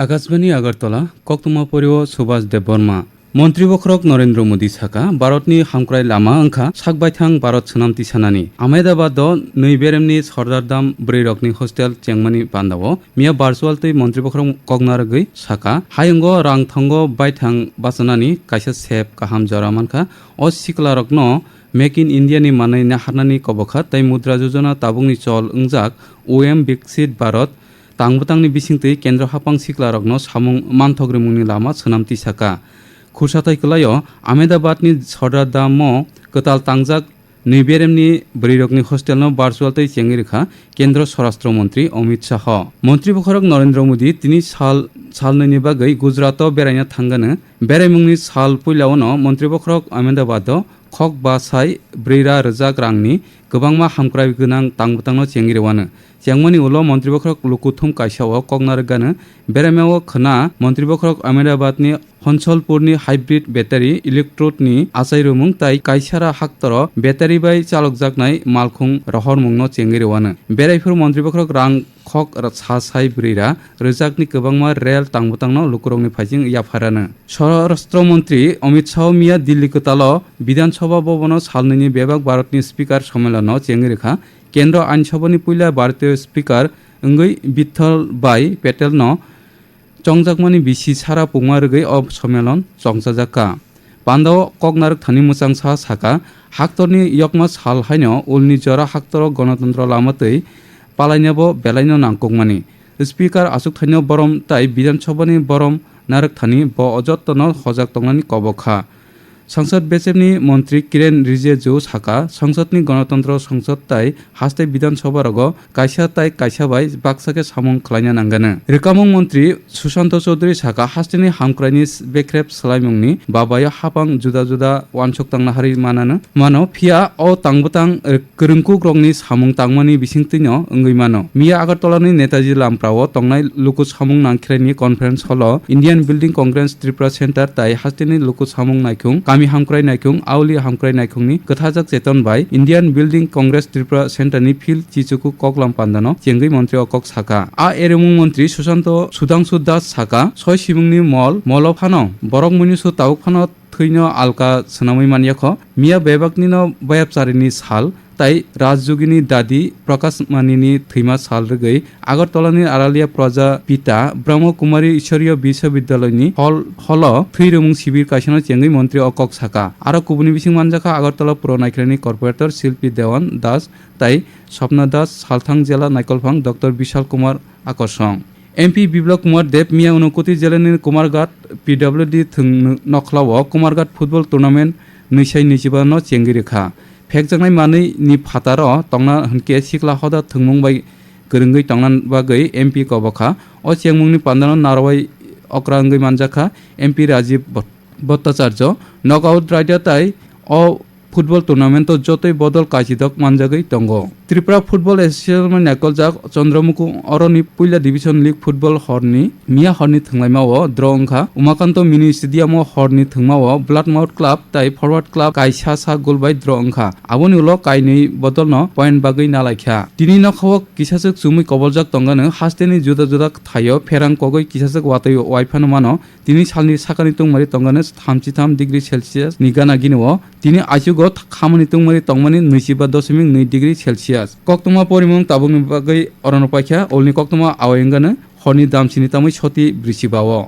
আকাশবাণী আগরতলা কক্তমা পরিও সুভাষ দেববর্মা মন্ত্রীবখরক নরেন্দ্র মোদি সাকা ভারতনি हामक्राय लामा ओंखा साकबायथां भारत सोनामथि सानानि आहमेदाबाद नैबेरेमनि सरदारदाम ब्रैरकनि हस्टेल चेंमानि बान्दाव मिया भार्चुअल तै मन्त्रीबखरक कगनारगै साका हायंग रांथंग बायथां बासनानि कायसा सेब काहाम जरामानखा अ सिकलारकन মেক ইন ইন্ডিয়ানি মাनै নাহাरनानै কबखा তাই মুদ্রা যোজনা তাবুংनि চল ওংজাক OM Viksit Bharat tangbu tangni bisingtwi kendra hapang sikla rokno samung manthogri mungni lama sonamti saka khursatai kulayo ahmedabadni sodra damo kotal tangjak নিবেরেমনি বরিরকনি হোস্টেল ন বার্চুয়ালতে চেঙ্গি রেখা কেন্দ্র স্বরাষ্ট্রমন্ত্রী অমিত শাহ মন্ত্রী বখরক নরেন্দ্র মোদি তিনি সাল সালনৈনি বাগৈ গুজরাত বেড়াইনা থাঙ্গানো বেড়াইমুংনি সাল পুইলাওন মন্ত্রী বখরক আহমেদাবাদ खक बासाय ब्रैरा रोजाक रांनि गोबांमा हामक्राय गोनां तांबतांनो चेंगिरिवानो চেংমনি উল মন্ত্রী বখরক লুকুথুম কাইসাও কগনারগানো বেরামেও খনা মন্ত্রী বখরক আহমেদাবাদনি হনসলপুরনি হাইব্রিড ব্যাটারি ইলেকট্রোডনি আচাইরুমুং তাই কাইসারা হাক্তর ব্যাটারি বাই চালকজাকনাই মালখুং রহরমুংনো চেঙ্গিরিওয়ানো বেরাইফুর মন্ত্রী বখরক রাং খক सा साइ ब्रैरा रोजाकनि गोबांमा रेल तांबतांनो लुकुरंनि फाइजिं याफारानो স্বরাষ্ট্র মন্ত্রী অমিত শাহ মিয়া দিল্লি কতাল বিধানসভা ভবন সালনিনি বেবাক ভারতনি স্পিকার সম্মেলন চেঙ্গিরেখা কেন্দ্র আইনসভানি পুইলা ভারতীয় speaker ওঙ্গৈ Vitthal by পেটেলনো চংজাকমানি BC Sara পুংমা রোগৈ of সম্মেলন চংজাজাকা পান্দাও কগনারক থানি মুচাং সাহা সাকা হাক্তরনি ইয়কমা সাল হাইনো উলনি জরা হাক্তর গণতন্ত্র লামাতৈ পালাইনাবো বেলাইনো নাংকংমানি স্পিকার আসুক থাইনো বরম তাই বিধানসভানি বরম নারক থানি ব অযত্ন সজাগ তংনানি কবখা। संसद बेचेमनि मन्त्री किरेन रिजेजु साका संसदनि गणतन्त्र संसद ताइ हास्ते विधानसभा रग काइसा ताइ काइसा बाय बाक्साके सामुं खालायना नांगानो रेकामुं मन्त्री सुशान्त चौधुरी साका हास्तेनि हामक्रायनि बेख्रेब सोलायमुंनि बाबाय हापां जुदा जुदा वानसक तांना हारि मानानो मानो फिया अ तांबतां गोरोंखु ग्रंनि सामुं तांमानि बिसिंतिन ओंगैमानो मिया आगरतलानि नेताजी लामप्राव तंनाय लुकु सामुं नांख्रायनि conference hall Indian building congress Tripura centre ताइ हास्तेनि लुकु सामुं नायखुं আমি हामक्राय नायखं आवलि हामक्राय नायखंनि खोथाजक चेतन बाय इंडियन बिल्डिंग कांग्रेस त्रिपुरा सेंटरनि फिल चिचुकु ककलाम पान्दानो चेंगै मन्त्री अकक साका आ एरेमु मन्त्री सुशांत सुधांशु दास साका सय सिमुंनि मल मल फानो बरक मुनिसु तावक फानो थैनो आलका सोनामै मानियाख मिया बेबाकनिनो बयाबचारिनि साल তাই রাজযোগিনী দাদি প্রকাশ প্রকাশমানিনী থিমা সালরগৈ, আগরতলানির আড়ালিয়া প্রজা পিতা ব্রহ্মকুমারী ঈশ্বরীয় বিশ্ববিদ্যালয়নি হল হল ফ্রি রুমুং শিবির কাশন চেঙ্গি মন্ত্রী অকক সাকা আর কুবনি কুবনিবিসিং মানজাখা আগরতলা পুর নাইক্রানি কর্পোরেটর শিল্পী দেওয়ান দাস, তাই স্বপ্ন দাস সালথাং জেলা নাইকলফাং ডক্টর বিশাল কুমার আকর্ষণ। এমপি বিপ্লব কুমার দেব মিয়া ঊনকোটি জেলানির কুমারঘাট পিডব্লিউডি নখলাও কুমারঘাট ফুটবল টুর্নামেন্ট নৈশাই নিজিবানো চেঙ্গি রেখা pekjaknai manui ni phataro tongna hanke sikla hoda thengmung bai kerengui tongnan bagai MP kobakha o chengmung ni pandano narwai অক্রাঙ্গি মানজাখা MP Rajib Bhattacharya knock out রাইডাতাই অ ফুটবল টুর্নামেন্ট যতই বদল কাজিদক মানজাগৈ দঙ্গ ত্রিপুরা ফুটবল এসোসিয়েশন নাকলজাক চন্দ্রমুখু অরনি পুইলা ডিভিশন লিগ ফুটবল হরনি মিয়া হরনি থংলাইমাও দ্র অংখা উমাকান্ত মিনি স্টেডিয়ামও হরনি থংমাও ব্লাড মাউথ ক্লাব, তাই ফরওয়ার্ড ক্লাব কাইসা সা গোলবাই দ্র অংখা আবনি উল কাইনি বদল ন পয়েন্ট বাগৈ নালাইখা। তিনি নখাওক কিসাসক চুমুই কবলজাক তঙ্গানো হাস্তেনি জুদা জুদা থাইও ফেরাং কগৈ কিসাসক ওয়াতৈ ওয়াইফানো মানো। তিনি সালনি সাকানি তুংমারি তঙ্গানো থামচি থাম ডিগ্রি সেলসিয়াস নিগানাগিনো তিনি আইসুগ খামানি তুংমারি তংমানি নৈশিবা দশমিক দুই degree Celsius jas koktoma porimum tabung bagai oranopaikha olni koktoma awengana honi damsini tamui choti brisibawo